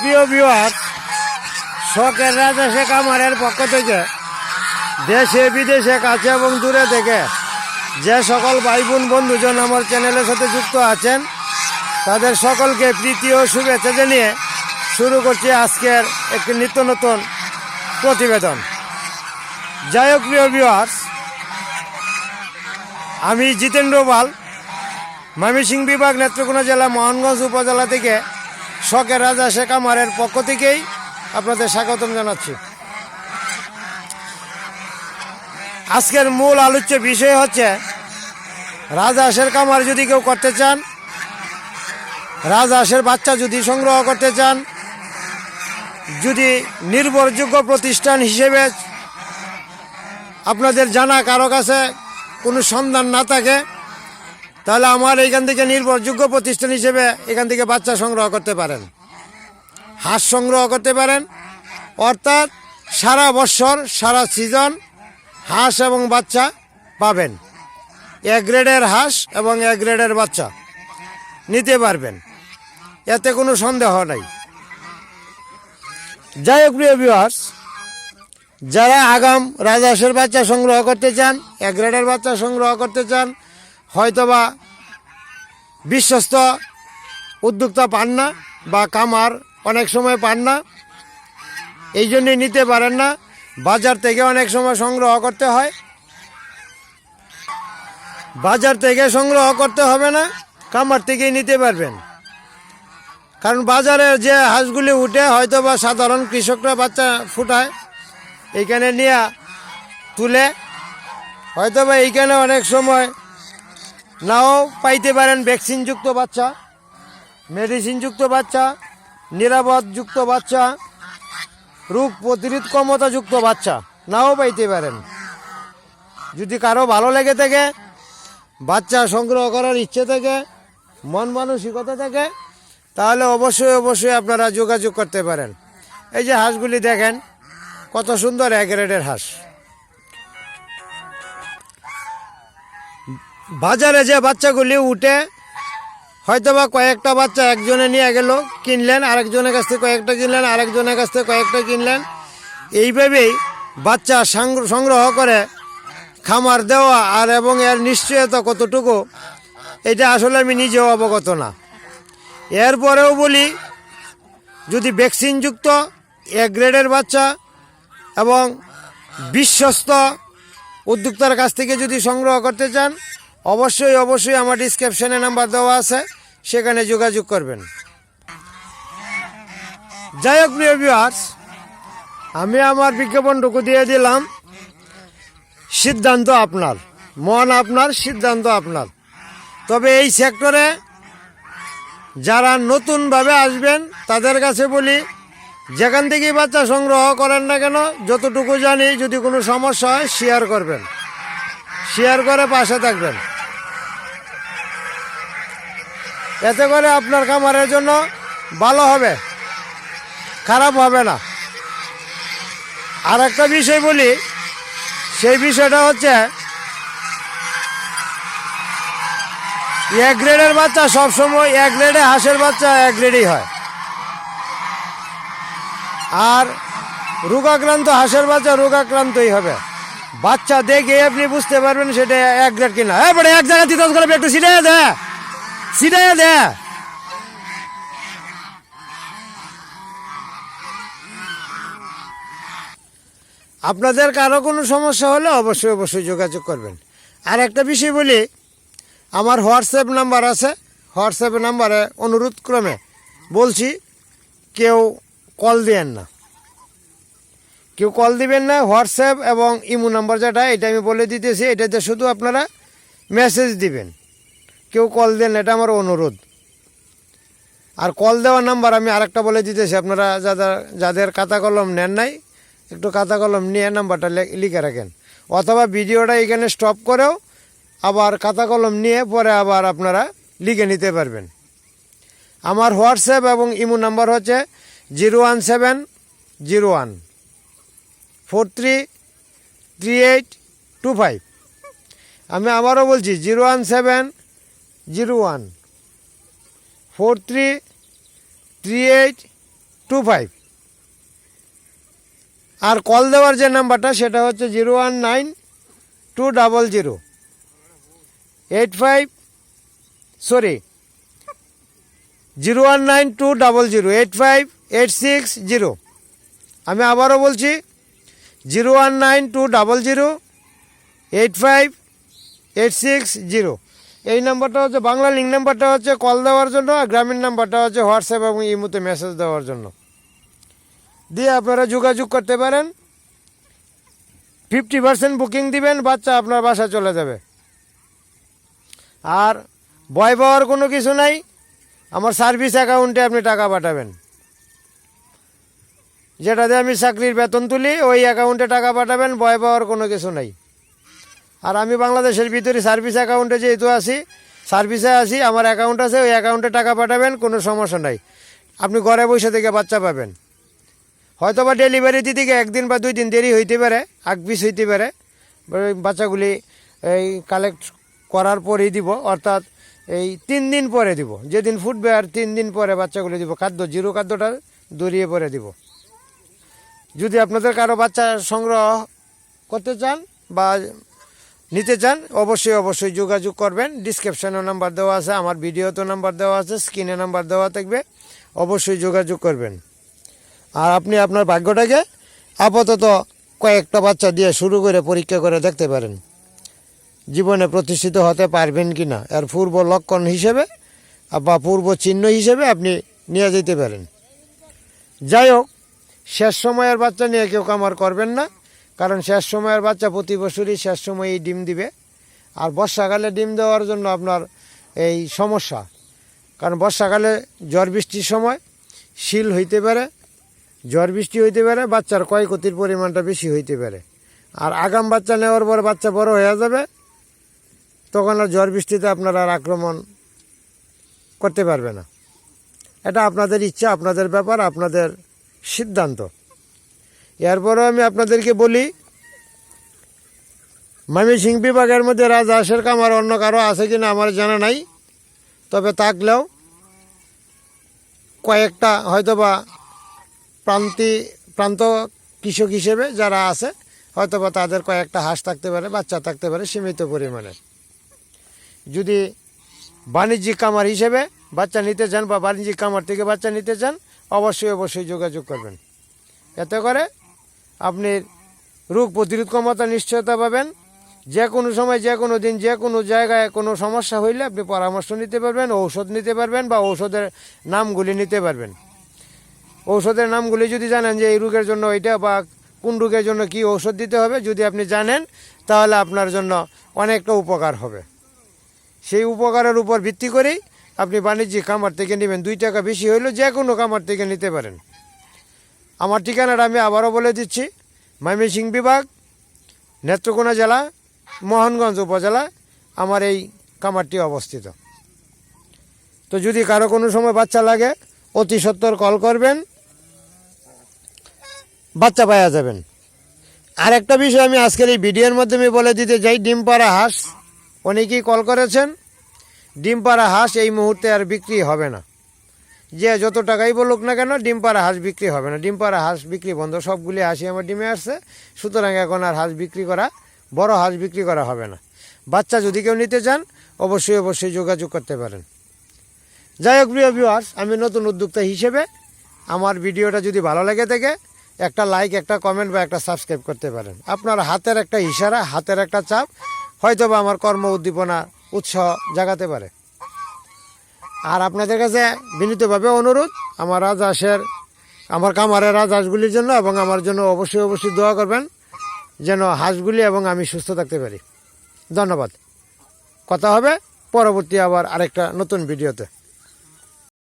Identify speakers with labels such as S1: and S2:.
S1: প্রিয় ভিউয়ার শখের রাজা শেখ আমারের পক্ষ থেকে দেশে, বিদেশে, কাছে এবং দূরে থেকে যে সকল ভাই বোন বন্ধুজন আমার চ্যানেলের সাথে যুক্ত আছেন, তাদের সকলকে প্রীতি ও শুভেচ্ছা জানিয়ে শুরু করছি আজকের একটি নিত্য নতুন প্রতিবেদন। যাই হোক, প্রিয় ভিউয়ার্স আমি জিতেন্দ্র পাল ময়মনসিং বিভাগ নেত্রকোনা জেলা, মোহনগঞ্জ উপজেলা থেকে শখের রাজা শেখ আমারের পক্ষ থেকেই আপনাদের স্বাগতম জানাচ্ছি। আজকের মূল আলোচ্য বিষয় হচ্ছে রাজহাঁসের কামার যদি কেউ করতে চান রাজহাঁসের বাচ্চা যদি সংগ্রহ করতে চান, যদি নির্ভরযোগ্য প্রতিষ্ঠান হিসেবে আপনাদের জানা কারও কাছে কোনো সন্ধান না থাকে তাহলে আমার এইখান থেকে নির্ভরযোগ্য প্রতিষ্ঠান হিসেবে এখান থেকে বাচ্চা সংগ্রহ করতে পারেন। হাঁস সংগ্রহ করতে পারেন। অর্থাৎ সারা বছর, সারা সিজন হাঁস এবং বাচ্চা পাবেন। এক গ্রেডের হাঁস এবং এক গ্রেডের বাচ্চা নিতে পারবেন। এতে কোনো সন্দেহ নাই। যাই হোক, প্রিয় ভিউয়ার্স যারা আগাম রাজহাঁসের বাচ্চা সংগ্রহ করতে চান, এক গ্রেডের বাচ্চা সংগ্রহ করতে চান হয়তোবা বিশ্বস্ত উদ্যোক্তা পান না বা কামার অনেক সময় পান না, এই জন্যই নিতে পারেন না। বাজার থেকে অনেক সময় সংগ্রহ করতে হয়। বাজার থেকে সংগ্রহ করতে হবে না, কামার থেকেই নিতে পারবেন। কারণ বাজারে যে হাঁসগুলি উঠে হয়তো বা সাধারণ কৃষকরা বাচ্চা ফুটায়, এইখানে নিয়ে তুলে হয়তো বা এইখানে অনেক সময় নাও পাইতে পারেন ভ্যাকসিনযুক্ত বাচ্চা, মেডিসিনযুক্ত বাচ্চা, নিরাপদযুক্ত বাচ্চা, রোগ প্রতিরোধ ক্ষমতাযুক্ত বাচ্চা, নাও পাইতে পারেন। যদি কারও ভালো লেগে থাকে, বাচ্চা সংগ্রহ করার ইচ্ছে থাকে, মন মানসিকতা থাকে, তাহলে অবশ্যই অবশ্যই আপনারা যোগাযোগ করতে পারেন। এই যে হাঁসগুলি দেখেন, কত সুন্দর এক গ্রেডের হাঁস। বাজারে যে বাচ্চাগুলি উঠে হয়তো বা কয়েকটা বাচ্চা একজনে নিয়ে গেল, কিনলেন, আরেকজনের কাছ থেকে কয়েকটা কিনলেন, আরেকজনের কাছ থেকে কয়েকটা কিনলেন। এইভাবেই বাচ্চা সংগ্র- সংগ্রহ করে খামার দেওয়া আর এবং এর নিশ্চয়তা কতটুকু, এটা আসলে আমি নিজেও অবগত না। এরপরেও বলি, যদি ভ্যাকসিনযুক্ত এক গ্রেডের বাচ্চা এবং বিশ্বস্ত উদ্যোক্তার কাছ থেকে যদি সংগ্রহ করতে চান অবশ্যই অবশ্যই আমার ডিসক্রিপশনে নাম্বার দেওয়া আছে, সেখানে যোগাযোগ করবেন। যাই হোক, প্রিয় ভিউয়ার্স আমি আমার বিজ্ঞাপনটুকু দিয়ে দিলাম। সিদ্ধান্ত আপনার, মন আপনার, সিদ্ধান্ত আপনার। তবে এই সেক্টরে যারা নতুনভাবে আসবেন, তাদের কাছে বলি, যেখান থেকেই বাচ্চা সংগ্রহ করেন না কেন, যতটুকু জানি, যদি কোনো সমস্যা হয় শেয়ার করবেন। শেয়ার করে পাশে থাকবেন। এতে করে আপনার খামারের জন্য ভালো হবে, খারাপ হবে না। আর একটা বিষয় বলি, সেই বিষয়টা হচ্ছে, এক গ্রেডের বাচ্চা সবসময় এক গ্রেডে হাঁসের বাচ্চা এক গ্রেডই হয়। আর রোগাক্রান্ত হাঁসের বাচ্চা রোগাক্রান্তই হবে। বাচ্চা দেখে আপনি বুঝতে পারবেন সেটা এক গ্রেড কিনা। হ্যাঁ এক জায়গায় তিতাস করে একটু সিটাই দে। সিটাই দে। আপনাদের কারও কোনো সমস্যা হলে অবশ্যই অবশ্যই যোগাযোগ করবেন। আর একটা বিষয় বলি, আমার হোয়াটসঅ্যাপ নাম্বার আছে। হোয়াটসঅ্যাপ নাম্বারে অনুরোধ ক্রমে বলছি, কেউ কল দিয়েন না। কেউ কল দিবেন না, হোয়াটসঅ্যাপ এবং ইমো নাম্বার যেটা, এটা আমি বলে দিতেছি, এটাতে শুধু আপনারা মেসেজ দিবেন। কেউ কল দেন, এটা আমার অনুরোধ। আর কল দেওয়ার নাম্বার আমি আরেকটা বলে দিতেছি আপনারা যাদের যাদের খাতা কলম নেন নাই, একটু খাতা কলম নিয়ে নাম্বারটা লিখে রাখেন। অথবা ভিডিওটা এখানে স্টপ করেও আবার খাতা কলম নিয়ে পরে আবার আপনারা লিখে নিতে পারবেন। আমার হোয়াটসঅ্যাপ এবং ইমো নাম্বার হচ্ছে zero one seven zero one four three three eight two five. আমি আবারও বলছি, zero one seven zero one. Four three three eight two five. আর কল দেওয়ার যে নাম্বারটা, সেটা হচ্ছে zero one nine two double zero. Eight five, sorry, zero one nine two double zero. Eight five, eight six, zero. আমি আবারও বলছি, zero one nine two double zero, eight five, eight six, zero. এই নাম্বারটা হচ্ছে Bangla link নাম্বারটা হচ্ছে call দেওয়ার জন্য আর গ্রামীণ নাম্বারটা হচ্ছে হোয়াটসঅ্যাপ এবং ইমোতে মেসেজ দেওয়ার জন্য। দিয়ে আপনারা যোগাযোগ করতে পারেন। ফিফটি পার্সেন্ট বুকিং দিবেন, বাচ্চা আপনার বাসা চলে যাবে। আর ভয় পাওয়ার কোনো কিছু নাই। আমার সার্ভিস অ্যাকাউন্টে আপনি টাকা পাঠাবেন। যেটাতে আমি চাকরির বেতন তুলি, ওই অ্যাকাউন্টে টাকা পাঠাবেন, ভয় পাওয়ার কোনো কিছু নাই। আর আমি বাংলাদেশের ভিতরে সার্ভিস অ্যাকাউন্টে যেহেতু আছি সার্ভিসে আছি, আমার অ্যাকাউন্ট আছে, ওই অ্যাকাউন্টে টাকা পাঠাবেন, কোনো সমস্যা নাই। আপনি ঘরে বসে থেকে বাচ্চা পাবেন। হয়তো বা ডেলিভারি দিতে গিয়ে একদিন বা দুই দিন দেরি হইতে পারে, আগ পিস হইতে পারে বাচ্চাগুলি এই কালেক্ট করার পরেই দিব, অর্থাৎ এই তিন দিন পরে দিব। যেদিন ফুটবে আর তিন দিন পরে বাচ্চাগুলি দিব, খাদ্য, জিরো খাদ্যটা দরিয়ে পরে দিব। যদি আপনাদের কারও বাচ্চা সংগ্রহ করতে চান বা নিতে চান, অবশ্যই অবশ্যই যোগাযোগ করবেন। ডিসক্রিপশনে নাম্বার দেওয়া আছে, আমার ভিডিওতে নাম্বার দেওয়া আছে স্ক্রিনে নাম্বার দেওয়া থাকবে, অবশ্যই যোগাযোগ করবেন। আর আপনি আপনার ভাগ্যটাকে আপাতত কয়েকটা বাচ্চা দিয়ে শুরু করে পরীক্ষা করে দেখতে পারেন। জীবনে প্রতিষ্ঠিত হতে পারবেন কি না, এর পূর্ব লক্ষণ হিসেবে বা পূর্ব চিহ্ন হিসেবে আপনি নিয়ে যেতে পারেন। যাই হোক, শেষ সময়ের বাচ্চা নিয়ে কেউ কামার করবেন না। কারণ শেষ সময়ের বাচ্চা প্রতি বছরই শেষ সময়েই ডিম দিবে। আর বর্ষাকালে ডিম দেওয়ার জন্য আপনার এই সমস্যা। কারণ বর্ষাকালে ঝড় বৃষ্টির সময় শিল হইতে পারে ঝড় বৃষ্টি হইতে পারে, বাচ্চার ক্ষয়ক্ষতির পরিমাণটা বেশি হইতে পারে। আর আগাম বাচ্চা নেওয়ার পর বাচ্চা বড় হয়ে যাবে, তখন আর ঝড় বৃষ্টিতে আপনারা আর আক্রমণ করতে পারবে না। এটা আপনাদের ইচ্ছা, আপনাদের ব্যাপার, আপনাদের সিদ্ধান্ত। এরপরও আমি আপনাদেরকে বলি, ময়মনসিংহ বিভাগের মধ্যে রাজহাঁসের কামার অন্য কারও আছে কিনা আমার জানা নাই। তবে থাকলেও কয়েকটা হয়তোবা প্রান্তি, প্রান্ত কৃষক হিসেবে যারা আছে, হয়তোবা তাদের কয়েকটা হাঁস থাকতে পারে, বাচ্চা থাকতে পারে সীমিত পরিমাণে। যদি বাণিজ্যিক কামার হিসেবে বাচ্চা নিতে চান বা বাণিজ্যিক কামার থেকে বাচ্চা নিতে চান, অবশ্যই অবশ্যই যোগাযোগ করবেন। এতে করে আপনি রোগ প্রতিরোধ ক্ষমতা নিশ্চয়তা পাবেন। যে কোনো সময় যে কোনো দিন যে কোনো জায়গায় কোনো সমস্যা হইলে আপনি পরামর্শ নিতে পারবেন, ঔষধ নিতে পারবেন বা ঔষধের নামগুলি নিতে পারবেন। ঔষধের নামগুলি যদি জানেন যে এই রোগের জন্য এটা বা কোন রোগের জন্য কি ঔষধ দিতে হবে, যদি আপনি জানেন, তাহলে আপনার জন্য অনেকটা উপকার হবে। সেই উপকারের উপর ভিত্তি করেই আপনি বাণিজ্যিক খামার থেকে নেবেন। দুই টাকা বেশি হইলেও যে কোনো খামার থেকে নিতে পারেন। আমার ঠিকানাটা আমি আবারও বলে দিচ্ছি। ময়মনসিংহ বিভাগ, নেত্রকোনা জেলা, মোহনগঞ্জ উপজেলা, আমার এই কামারটি অবস্থিত। তো যদি কারও কোনো সময় বাচ্চা লাগে, অতি সত্তর কল করবেন, বাচ্চা পাওয়া যাবেন। আর একটা বিষয় আমি আজকের এই ভিডিওর মাধ্যমে বলে দিতে চাই ডিম পাড়া হাঁস, অনেকেই কল করেছেন ডিম পাড়া হাঁস এই মুহূর্তে আর বিক্রি হবে না। যে যত টাকাই বলুক না কেন, ডিম পাড়া হাঁস বিক্রি হবে না। ডিম পাড়া হাঁস বিক্রি বন্ধ, সবগুলি হাঁসই আমার ডিমে আসছে। সুতরাং এখন আর হাঁস বিক্রি করা, বড় হাঁস বিক্রি করা হবে না। বাচ্চা যদি কেউ নিতে চান, অবশ্যই অবশ্যই যোগাযোগ করতে পারেন। যাই হোক, প্রিয় ভিউয়ার্স আমি নতুন উদ্যোক্তা হিসেবে আমার ভিডিওটা যদি ভালো লেগে থাকে, একটা লাইক একটা কমেন্ট বা একটা সাবস্ক্রাইব করতে পারেন। আপনার হাতের একটা ইশারা, হাতের একটা চাপ হয়তো বা আমার কর্ম উদ্দীপনা, উৎসাহ জাগাতে পারে। আর আপনাদের কাছে বিনীতভাবে অনুরোধ, আমার রাজ রাজহাঁসের, আমার কামারের রাজহাঁসগুলির জন্য এবং আমার জন্য অবশ্যই অবশ্যই দোয়া করবেন যেন হাঁসগুলি এবং আমি সুস্থ থাকতে পারি। ধন্যবাদ। কথা হবে পরবর্তী আবার আরেকটা নতুন ভিডিওতে।